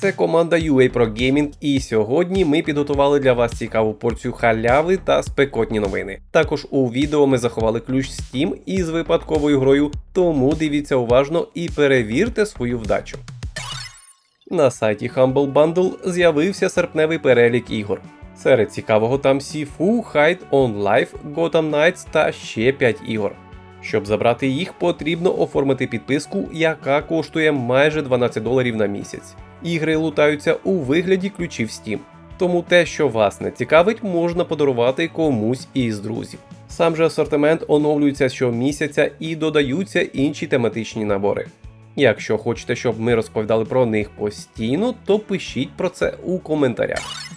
Це команда UA Pro Gaming, і сьогодні ми підготували для вас цікаву порцію халяви та спекотні новини. Також у відео ми заховали ключ Steam із випадковою грою, тому дивіться уважно і перевірте свою вдачу. На сайті Humble Bundle з'явився серпневий перелік ігор. Серед цікавого там Sifu, Hide on Life, Gotham Knights та ще 5 ігор. Щоб забрати їх, потрібно оформити підписку, яка коштує майже 12 доларів на місяць. Ігри лутаються у вигляді ключів Steam. Тому те, що вас не цікавить, можна подарувати комусь із друзів. Сам же асортимент оновлюється щомісяця і додаються інші тематичні набори. Якщо хочете, щоб ми розповідали про них постійно, то пишіть про це у коментарях.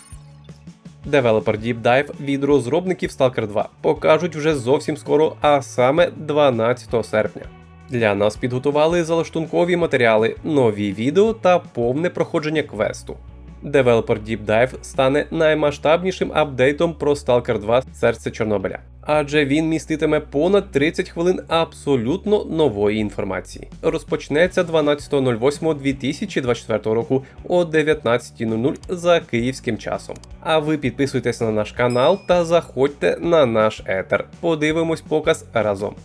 Девелопер Deep Dive від розробників Stalker 2 покажуть вже зовсім скоро, а саме 12 серпня. Для нас підготували залаштункові матеріали, нові відео та повне проходження квесту. Девелопер Deep Dive стане наймасштабнішим апдейтом про Stalker 2 серце Чорнобиля, адже він міститиме понад 30 хвилин абсолютно нової інформації. Розпочнеться 12.08.2024 року о 19.00 за київським часом. А ви підписуйтесь на наш канал та заходьте на наш етер. Подивимось показ разом.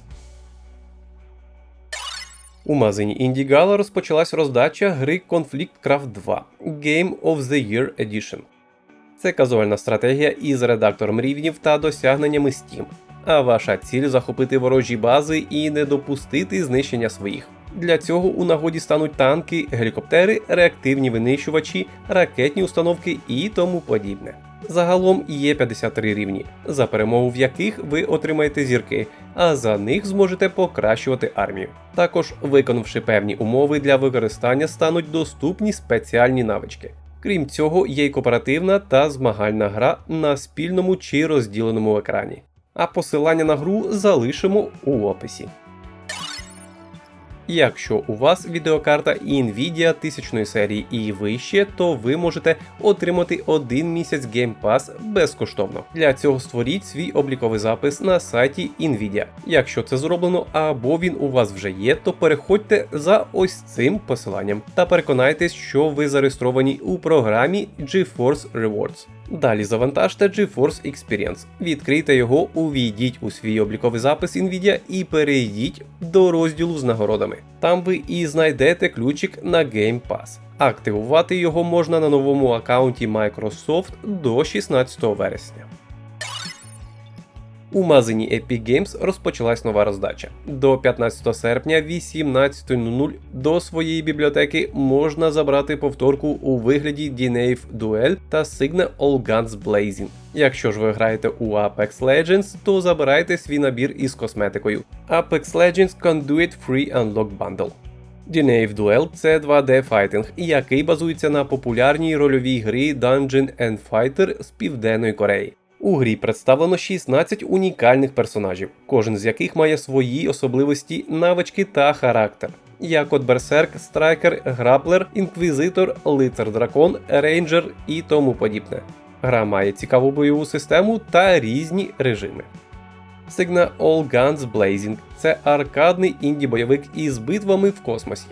У магазині Indie розпочалась роздача гри Conflict Craft 2 Game of the Year Edition. Це казуальна стратегія із редактором рівнів та досягненнями Steam. А ваша ціль захопити ворожі бази і не допустити знищення своїх. Для цього у нагоді стануть танки, гелікоптери, реактивні винищувачі, ракетні установки і тому подібне. Загалом є 53 рівні, за перемогу в яких ви отримаєте зірки, а за них зможете покращувати армію. Також, виконавши певні умови для використання, стануть доступні спеціальні навички. Крім цього, є й кооперативна та змагальна гра на спільному чи розділеному екрані. А посилання на гру залишимо у описі. Якщо у вас відеокарта Nvidia тисячної серії і вище, то ви можете отримати один місяць Game Pass безкоштовно. Для цього створіть свій обліковий запис на сайті Nvidia. Якщо це зроблено або він у вас вже є, то переходьте за ось цим посиланням та переконайтесь, що ви зареєстровані у програмі GeForce Rewards. Далі завантажте GeForce Experience, відкрийте його, увійдіть у свій обліковий запис Nvidia і перейдіть до розділу з нагородами. Там ви і знайдете ключик на Game Pass. Активувати його можна на новому аккаунті Microsoft до 16 вересня. У магазині Epic Games розпочалась нова роздача. До 15 серпня 18.00 до своєї бібліотеки можна забрати повторку у вигляді Dinave Duel та Signa All Guns Blazing. Якщо ж ви граєте у Apex Legends, то забирайте свій набір із косметикою. Apex Legends Conduit Free Unlock Bundle. Dinave Duel це 2D файтинг, який базується на популярній рольовій грі Dungeon and Fighter з Південної Кореї. У грі представлено 16 унікальних персонажів, кожен з яких має свої особливості, навички та характер. Як от Берсерк, Страйкер, Граплер, Інквізитор, Лицар Дракон, Рейнджер і тому подібне. Гра має цікаву бойову систему та різні режими. Signa All Guns Blazing це аркадний інді-бойовик із битвами в космосі.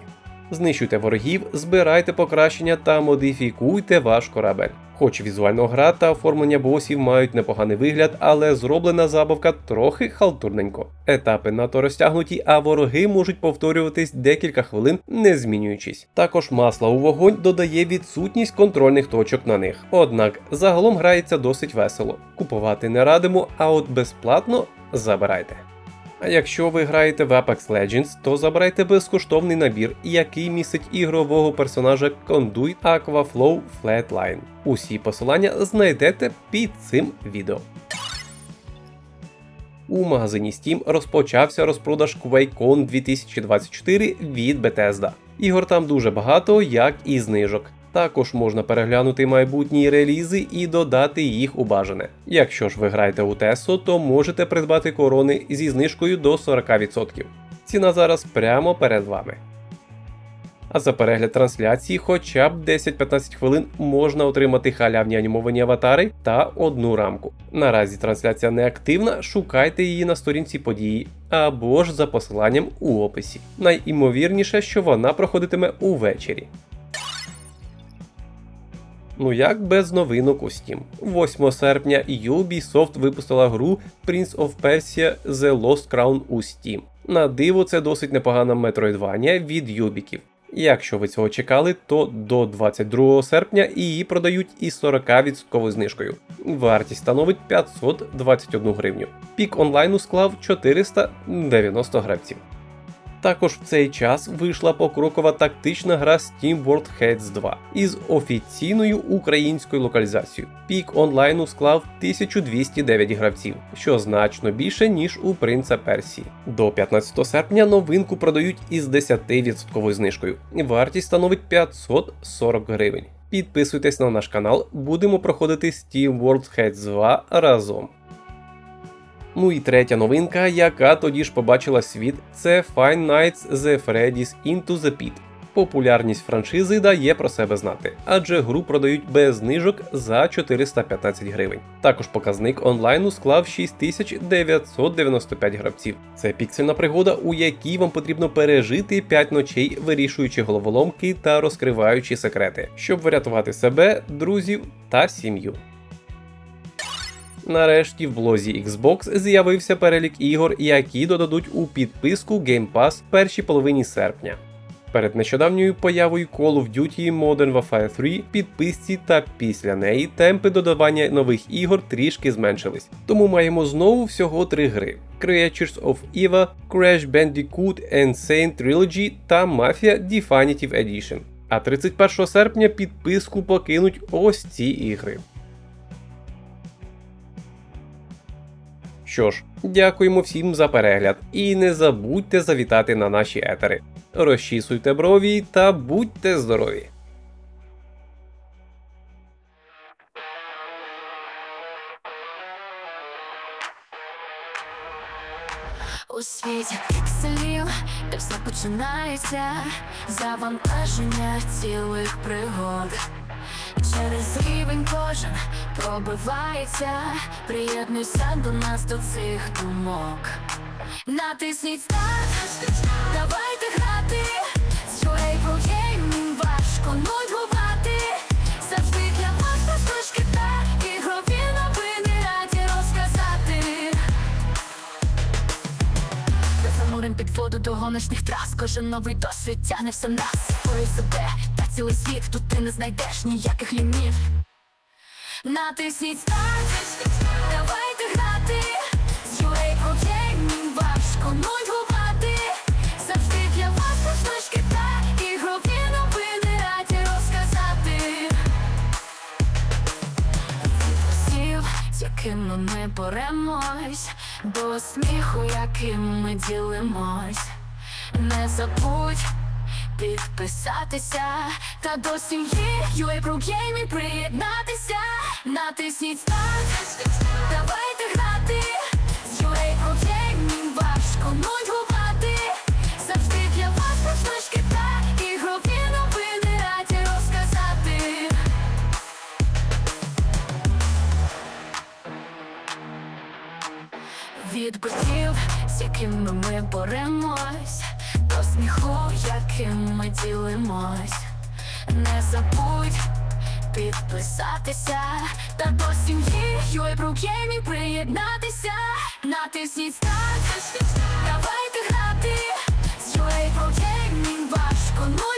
Знищуйте ворогів, збирайте покращення та модифікуйте ваш корабель. Хоч візуально гра та оформлення босів мають непоганий вигляд, але зроблена забавка трохи халтурненько. Етапи надто розтягнуті, а вороги можуть повторюватись декілька хвилин, не змінюючись. Також масла у вогонь додає відсутність контрольних точок на них. Однак загалом грається досить весело. Купувати не радимо, а от безплатно забирайте. А якщо ви граєте в Apex Legends, то забирайте безкоштовний набір, який містить ігрового персонажа Conduit Aquaflow Flatline. Усі посилання знайдете під цим відео. У магазині Steam розпочався розпродаж QuakeCon 2024 від Bethesda. Ігор там дуже багато, як і знижок. Також можна переглянути майбутні релізи і додати їх у бажане. Якщо ж ви граєте у Тесо, то можете придбати корони зі знижкою до 40%. Ціна зараз прямо перед вами. А за перегляд трансляції хоча б 10-15 хвилин можна отримати халявні анімовані аватари та одну рамку. Наразі трансляція не активна, шукайте її на сторінці події або ж за посиланням у описі. Найімовірніше, що вона проходитиме увечері. Ну як без новинок у Steam. 8 серпня Ubisoft випустила гру Prince of Persia The Lost Crown у Steam. На диво, це досить непогана метроїдванія від Юбіків. Якщо ви цього чекали, то до 22 серпня її продають із 40% знижкою. Вартість становить 521 гривню. Пік онлайну склав 490 гравців. Також в цей час вийшла покрокова тактична гра Steam World Heads 2 із офіційною українською локалізацією. Пік онлайну склав 1209 гравців, що значно більше ніж у Принца Персії. До 15 серпня новинку продають із 10% знижкою. Вартість становить 540 гривень. Підписуйтесь на наш канал, будемо проходити Steam World Heads 2 разом. Ну і третя новинка, яка тоді ж побачила світ, це Five Nights The Freddy's Into the Pit. Популярність франшизи дає про себе знати, адже гру продають без знижок за 415 гривень. Також показник онлайну склав 6995 гравців. Це піксельна пригода, у якій вам потрібно пережити 5 ночей, вирішуючи головоломки та розкриваючи секрети, щоб врятувати себе, друзів та сім'ю. Нарешті в блозі Xbox з'явився перелік ігор, які додадуть у підписку Game Pass в першій половині серпня. Перед нещодавньою появою Call of Duty Modern Warfare 3 підписці та після неї темпи додавання нових ігор трішки зменшились. Тому маємо знову всього три гри: Creatures of Eva, Crash Bandicoot Insane Trilogy та Mafia Definitive Edition. А 31 серпня підписку покинуть ось ці ігри. Що ж, дякуємо всім за перегляд і не забудьте завітати на наші етери. Розчісуйте брові та будьте здорові! У світі пікселів, де все починається, завантаження цілих пригод. Кожен пробивається, приєднуйся до нас до цих думок. Натисніть старт, давайте грати, з Pro Gaming важко нудьгувати. Завжди для вас простушки та ігрові новини раді розказати. Та занурим під воду до гоночних трас Кожен новий досвід тягне все нас Порой себе та цілий світ Тут ти не знайдеш ніяких ліміт Натисніть старт. Давайте грати. З Pro Gaming важко нудьгувати. Завжди для вас посмішки та ігрові новини раді розказати. Сів, з якими ми боремось, до сміху, яким ми ділимось. Не забудь підписатися. Та до сім'ї UA Pro Gaming приєднатися. Натисніть старт, давайте грати. З Pro Gaming важко нудьгувати. Завжди для вас посмішки та ігрові новини раді розказати. Від ботів, з якими ми боремось, до сміху, яким ми ділимось. Не забудь підписатися, та до сім'ї юйбрукємі приєднатися, натисніть старт, давайте грати, з юйбрукємі важко. Ну